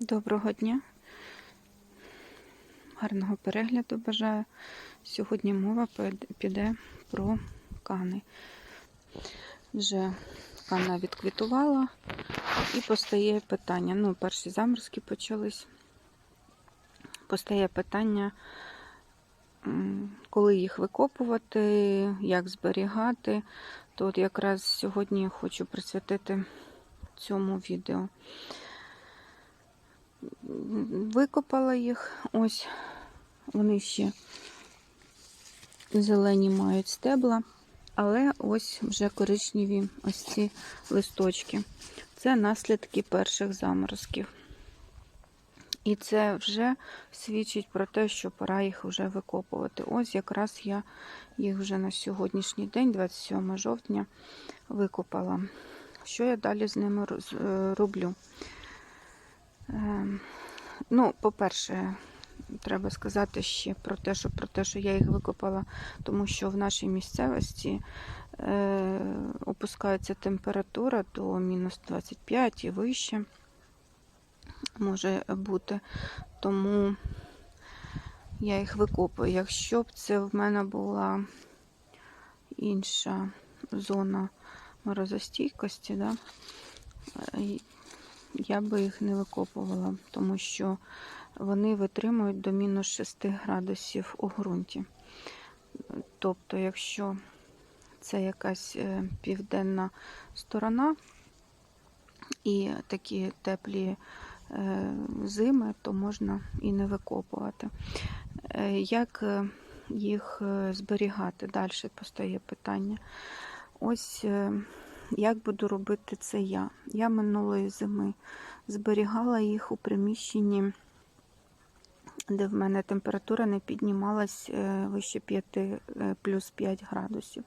Доброго дня, гарного перегляду бажаю. Сьогодні мова піде про кани. Вже кана відквітувала і постає питання. Ну, перші заморозки почались. Постає питання, коли їх викопувати, як зберігати. То от якраз сьогодні хочу присвятити цьому відео. Викопала їх, ось вони ще зелені мають стебла, але ось вже коричневі ось ці листочки. Це наслідки перших заморозків. І це вже свідчить про те, що пора їх вже викопувати. Ось якраз я їх вже на сьогоднішній день, 27 жовтня, викопала. Що я далі з ними е, роблю? Ем, Ну, по-перше, треба сказати ще про те, що про те, що я їх викопала, тому що в нашій місцевості е, опускається температура до мінус 25 і вище може бути. Тому я їх викопую. Якщо б це в мене була інша зона морозостійкості, да, е, я би їх не викопувала, тому що вони витримують до мінус 6 градусів у ґрунті. Тобто, якщо це якась е, південна сторона і такі теплі е, зими, то можна і не викопувати. Е, Як їх зберігати? Далі постає питання. Ось як буду робити це я. Я минулої зими зберігала їх у приміщенні, де в мене температура не піднімалась е, вище 5, е, плюс 5 градусів.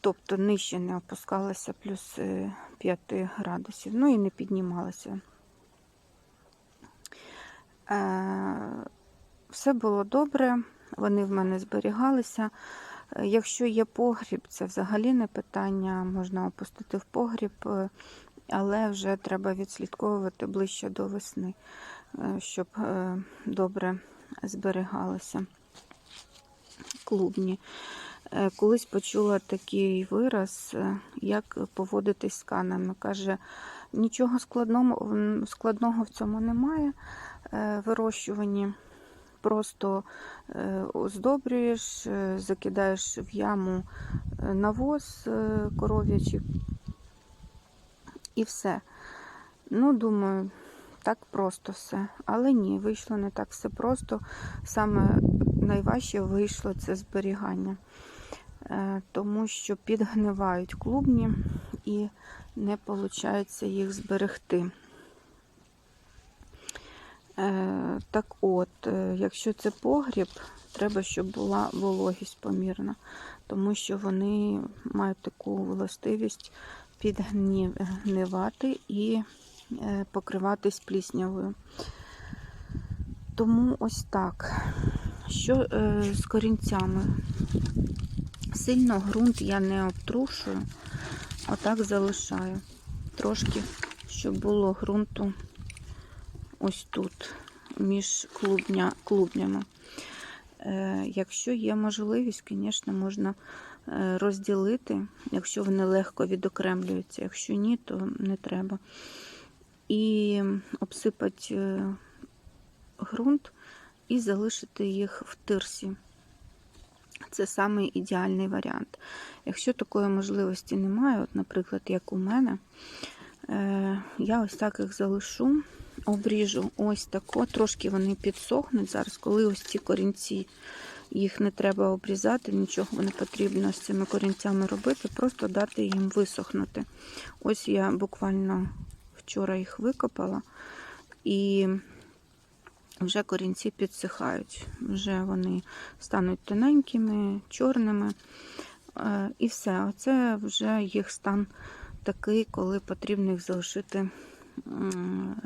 Тобто нижче не опускалася плюс е, 5 градусів, ну і не піднімалася. Е, Все було добре, вони в мене зберігалися. Якщо є погріб, це взагалі не питання, можна опустити в погріб, е, але вже треба відслідковувати ближче до весни, е, щоб е, добре зберігалися клубні. Колись почула такий вираз, як поводитись з канами. Каже, нічого складного, в цьому немає вирощуванні. Просто е, оздобрюєш, е, закидаєш в яму е, навоз коров'ячий і все. Ну, думаю, так просто все. Але ні, вийшло не так все просто. Саме найважче вийшло це зберігання, тому що підгнивають клубні і не виходить їх зберегти. Е, Так от, е, якщо це погріб, треба, щоб була вологість помірна, тому що вони мають таку властивість підгнивати і е, покриватись пліснявою. Тому ось так. Що з корінцями? Сильно ґрунт я не обтрушую, отак залишаю. Трошки, щоб було ґрунту ось тут, між клубня, клубнями. Е, якщо є можливість, звісно, можна е, розділити, якщо вони легко відокремлюються. Якщо ні, то не треба. І обсипати е, ґрунт і залишити їх в тирсі. Це самий ідеальний варіант. Якщо такої можливості немає, от, наприклад, як у мене, я ось так їх залишу, обріжу ось тако, трошки вони підсохнуть зараз, коли ось ці корінці, їх не треба обрізати, нічого не потрібно з цими корінцями робити, просто дати їм висохнути. Ось я буквально вчора їх викопала і вже корінці підсихають. Вже вони стануть тоненькими, чорними. Е, І все. Оце вже їх стан такий, коли потрібно їх залишити.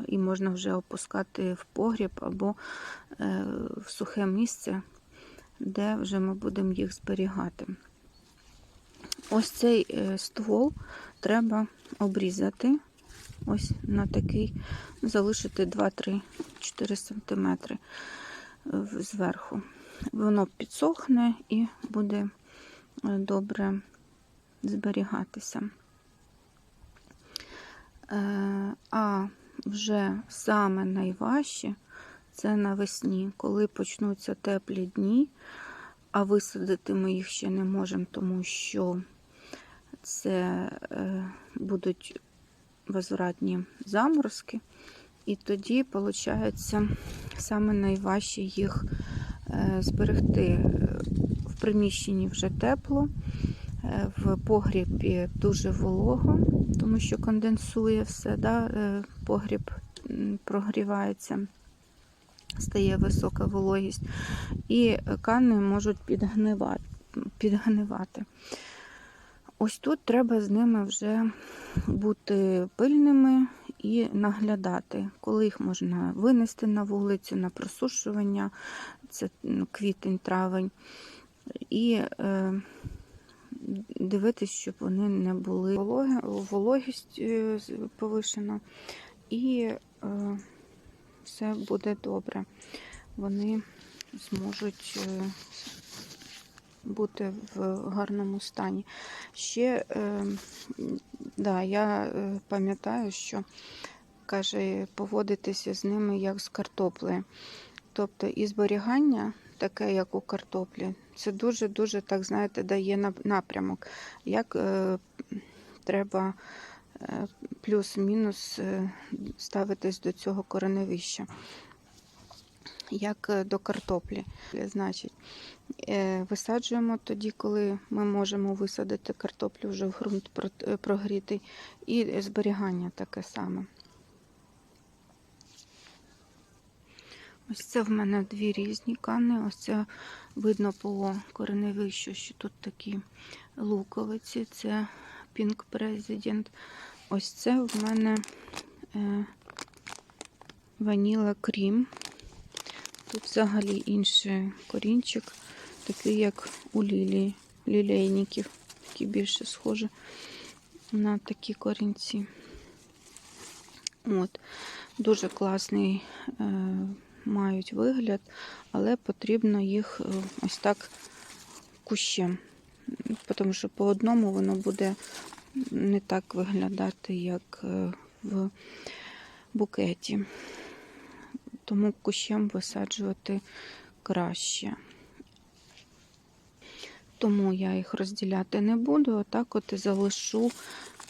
І можна вже опускати в погріб або е, в сухе місце, де вже ми будемо їх зберігати. Ось цей е, ствол треба обрізати ось на такий, залишити 2-3-4 см зверху. Воно підсохне і буде е, добре зберігатися. Е, А вже саме найважче це навесні, коли почнуться теплі дні, а висадити ми їх ще не можемо, тому що це е, будуть возвратні заморозки. І тоді, виходить, саме найважче їх е, зберегти. В приміщенні вже тепло, в погрібі дуже волого, тому що конденсує все, да? е, погріб прогрівається, стає висока вологість, і кани можуть підгнивати. підгнивати. Ось тут треба з ними вже бути пильними і наглядати, коли їх можна винести на вулицю, на просушування, це квітень, травень, і е, дивитись, щоб вони не були вологи, вологість е, повишена, і е, все буде добре. Вони зможуть. Е, бути в гарному стані. Ще, е, да, я е, пам'ятаю, що каже, поводитися з ними як з картоплею. Тобто і зберігання, таке, як у картоплі, це дуже-дуже, так знаєте, дає напрямок, як е, треба е, плюс-мінус е, ставитись до цього кореневища. Як е, до картоплі. Значить, е, висаджуємо тоді, коли ми можемо висадити картоплю вже в ґрунт про- прогрітий, і зберігання таке саме. Ось це в мене дві різні кани. Ось це видно по кореневищу, що тут такі луковиці. Це Pink President. Ось це в мене е, ваніла крім. Тут взагалі інший корінчик, такий, як у лілії, лілейників, такі більше схожі на такі корінці. От. Дуже класний е, мають вигляд, але потрібно їх е, ось так кущем. Тому що по одному воно буде не так виглядати, як е, в букеті тому кущем висаджувати краще. Тому я їх розділяти не буду, отак от і залишу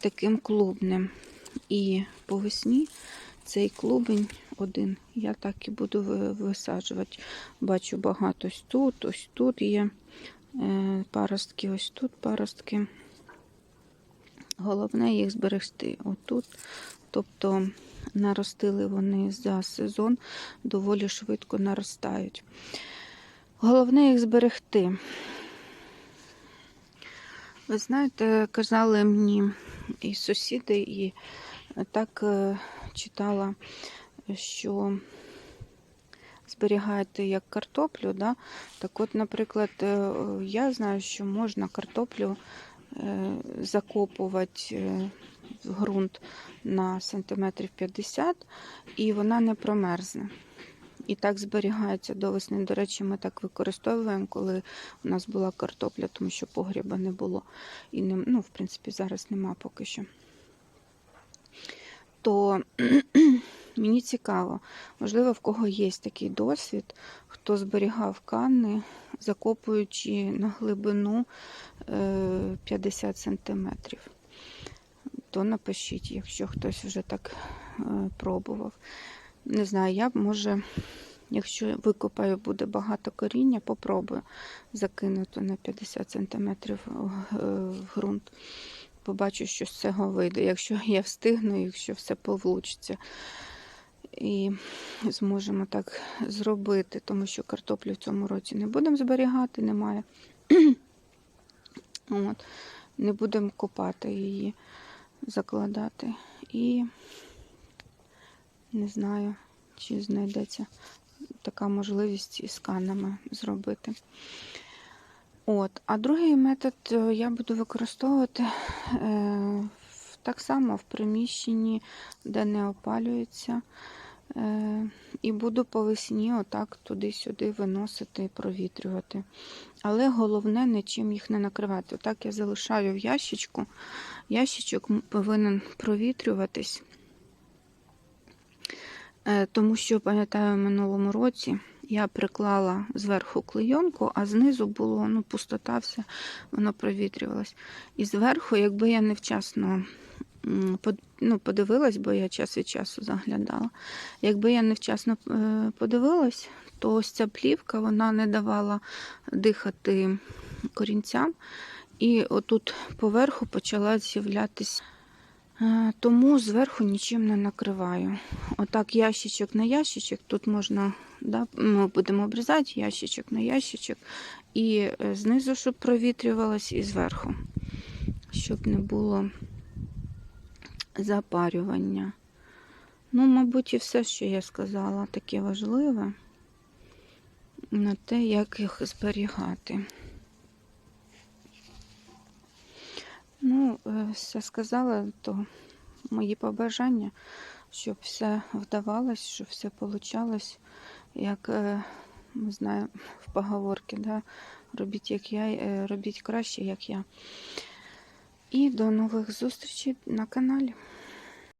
таким клубним. І по весні цей клубень один я так і буду висаджувати. Бачу багато ось тут, ось тут є е, паростки, ось тут паростки. Головне їх зберегти отут. Тобто наростили вони за сезон, доволі швидко наростають. Головне їх зберегти. Ви знаєте, казали мені і сусіди, і так е, читала, що зберігаєте як картоплю. Да? Так от, наприклад, е, я знаю, що можна картоплю е, закопувати е, в ґрунт на сантиметрів 50, і вона не промерзне. І так зберігається до весни. До речі, ми так використовуємо, коли у нас була картопля, тому що погріба не було. І не, ну, в принципі, зараз нема поки що. То мені цікаво, можливо, в кого є такий досвід, хто зберігав канни, закопуючи на глибину е, 50 сантиметрів то напишіть, якщо хтось вже так е, пробував. Не знаю, я може, якщо викопаю, буде багато коріння, попробую закинути на 50 см в ґрунт. Побачу, що з цього вийде. Якщо я встигну, якщо все повлучиться. І зможемо так зробити, тому що картоплю в цьому році не будемо зберігати, немає. От. Не будемо копати її закладати. І не знаю, чи знайдеться така можливість із канами зробити. От. А другий метод е, я буду використовувати е, так само в приміщенні, де не опалюється. Е, І буду по весні отак туди-сюди виносити і провітрювати. Але головне нічим їх не накривати. Отак я залишаю в ящичку. Ящичок повинен провітрюватись. Е, Тому що, пам'ятаю, в минулому році я приклала зверху клейонку, а знизу було ну, пустота, все, воно провітрювалось. І зверху, якби я невчасно ну, подивилась, бо я час від часу заглядала. Якби я невчасно е, подивилась, то ось ця плівка вона не давала дихати корінцям. І отут поверху почала з'являтися. Е, Тому зверху нічим не накриваю. Отак ящичок на ящичок. Тут можна, да, ми будемо обрізати ящичок на ящичок. І е, знизу, щоб провітрювалось, і зверху, щоб не було запарювання. Ну, мабуть, і все, що я сказала, таке важливе на те, як їх зберігати. Ну, е, все сказала, то мої побажання, щоб все вдавалось, щоб все получалось, як е, ми знаємо в поговорці, да? робіть як я, е, робіть краще, як я. І до нових зустрічей на каналі.